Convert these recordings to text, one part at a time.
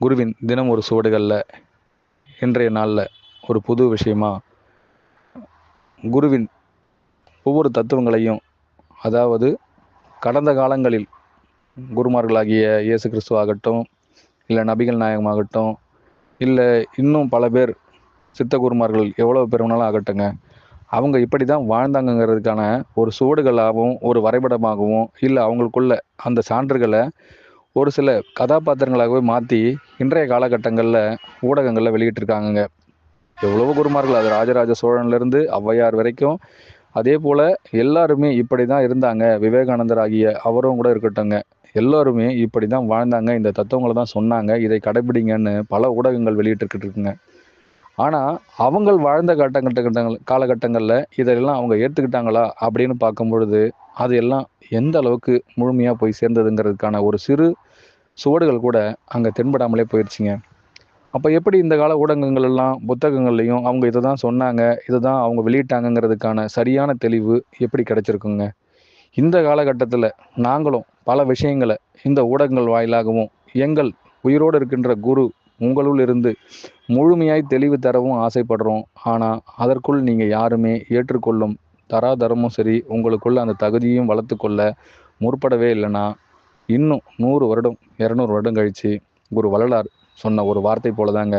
குருவின் தினம் ஒரு சுவடுகளில் இன்றைய நாளில் ஒரு புது விஷயமா? குருவின் ஒவ்வொரு தத்துவங்களையும் அதாவது கடந்த காலங்களில் குருமார்களாகிய இயேசு கிறிஸ்துவ ஆகட்டும் இல்லை நபிகள் நாயகமாகட்டும் இல்லை இன்னும் பல பேர் சித்த குருமார்கள் எவ்வளோ பேர் வேணாலும் ஆகட்டுங்க அவங்க இப்படி தான் வாழ்ந்தாங்கங்கிறதுக்கான ஒரு சுவடுகளாகவும் ஒரு வரைபடமாகவும் இல்லை அவங்களுக்குள்ள அந்த சான்றுகளை ஒரு சில கதாபாத்திரங்களாகவே மாற்றி இன்றைய காலகட்டங்களில் ஊடகங்களில் வெளியிட்டிருக்காங்கங்க. எவ்வளவோ குருமார்கள் அது ராஜராஜ சோழன்லேருந்து ஔவையார் வரைக்கும். அதே போல் எல்லாருமே இப்படி தான் இருந்தாங்க. விவேகானந்தர் ஆகிய அவரும் கூட இருக்கட்டுங்க எல்லாருமே இப்படி தான் வாழ்ந்தாங்க. இந்த தத்துவங்களை தான் சொன்னாங்க. இதை கடைபிடிங்கன்னு பல ஊடகங்கள் வெளியிட்டு இருக்குங்க. ஆனால் அவங்கள் வாழ்ந்த காலகட்டங்கள் காலகட்டங்களில் இதெல்லாம் அவங்க ஏற்றுக்கிட்டாங்களா அப்படின்னு பார்க்கும் பொழுது அது எல்லாம் எந்த அளவுக்கு முழுமையாக போய் சேர்ந்ததுங்கிறதுக்கான ஒரு சிறு சுவடுகள் கூட அங்கே தென்படாமலே போயிடுச்சுங்க அப்போ எப்படி இந்த கால ஊடகங்கள் எல்லாம் புத்தகங்கள்லையும் அவங்க இதை தான் சொன்னாங்க இதை தான் அவங்க வெளியிட்டாங்கங்கிறதுக்கான சரியான தெளிவு எப்படி கிடைச்சிருக்குங்க? இந்த காலகட்டத்தில் நாங்களும் பல விஷயங்களை இந்த ஊடகங்கள் வாயிலாகவும் எங்கள் உயிரோடு இருக்கின்ற குரு உங்களுள் இருந்து முழுமையாய் தெளிவு தரவும் ஆசைப்படுறோம். ஆனால் அதற்குள் நீங்கள் யாருமே ஏற்றுக்கொள்ளும் தராதரமும் சரி உங்களுக்குள்ள அந்த தகுதியும் வளர்த்துக்கொள்ள முற்படவே இல்லைன்னா இன்னும் நூறு வருடம் இரநூறு வருடம் கழித்து ஒரு வள்ளலார் சொன்ன ஒரு வார்த்தை போல தாங்க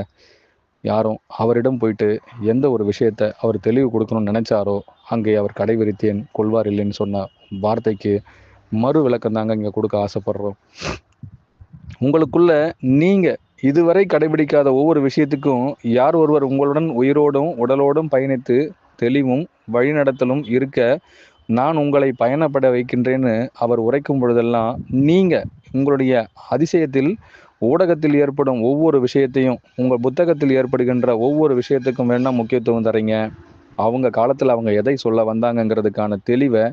யாரும் அவரிடம் போயிட்டு எந்த ஒரு விஷயத்த அவர் தெளிவு கொடுக்கணும்னு நினைச்சாரோ அங்கே அவர் கடைவிரித்தேன் கொள்வார் இல்லைன்னு சொன்ன வார்த்தைக்கு மறு விளக்கம் தாங்க இங்கே கொடுக்க ஆசைப்படுறோம். உங்களுக்குள்ள நீங்கள் இதுவரை கடைபிடிக்காத ஒவ்வொரு விஷயத்துக்கும் யார் ஒருவர் உங்களுடன் உயிரோடும் உடலோடும் பயணித்து தெளிவும் வழிநடத்தலும் இருக்க நான் உங்களை பயணப்பட வைக்கின்றேன்னு அவர் உரைக்கும் பொழுதெல்லாம் நீங்கள் உங்களுடைய அதிசயத்தில் ஊடகத்தில் ஏற்படும் ஒவ்வொரு விஷயத்தையும் உங்கள் புத்தகத்தில் ஏற்படுகின்ற ஒவ்வொரு விஷயத்துக்கும் வேணால் முக்கியத்துவம் தரீங்க. அவங்க காலத்தில் அவங்க எதை சொல்ல வந்தாங்கங்கிறதுக்கான தெளிவை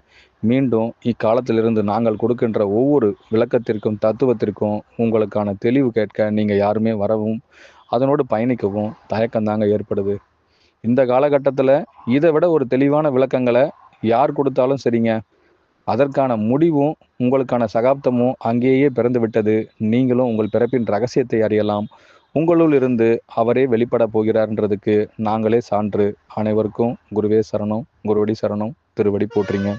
மீண்டும் இக்காலத்திலிருந்து நாங்கள் கொடுக்கின்ற ஒவ்வொரு விளக்கத்திற்கும் தத்துவத்திற்கும் உங்களுக்கான தெளிவு கேட்க நீங்கள் யாருமே வரவும் அதனோடு பயணிக்கவும் தயக்கம்தாங்க ஏற்படுது. இந்த காலகட்டத்தில் இதை விட ஒரு தெளிவான விளக்கங்களை யார் கொடுத்தாலும் சரிங்க. அதற்கான முடிவும் உங்களுக்கான சகாப்தமும் அங்கேயே பிறந்து விட்டது நீங்களும் உங்கள் பிறப்பின் ரகசியத்தை அறியலாம். உங்களுள் இருந்து அவரே வெளிப்பட போகிறார்ன்றதுக்கு நாங்களே சான்று அனைவருக்கும் குருவே சரணம் குருவடி சரணம் திருவடி போற்றிங்க.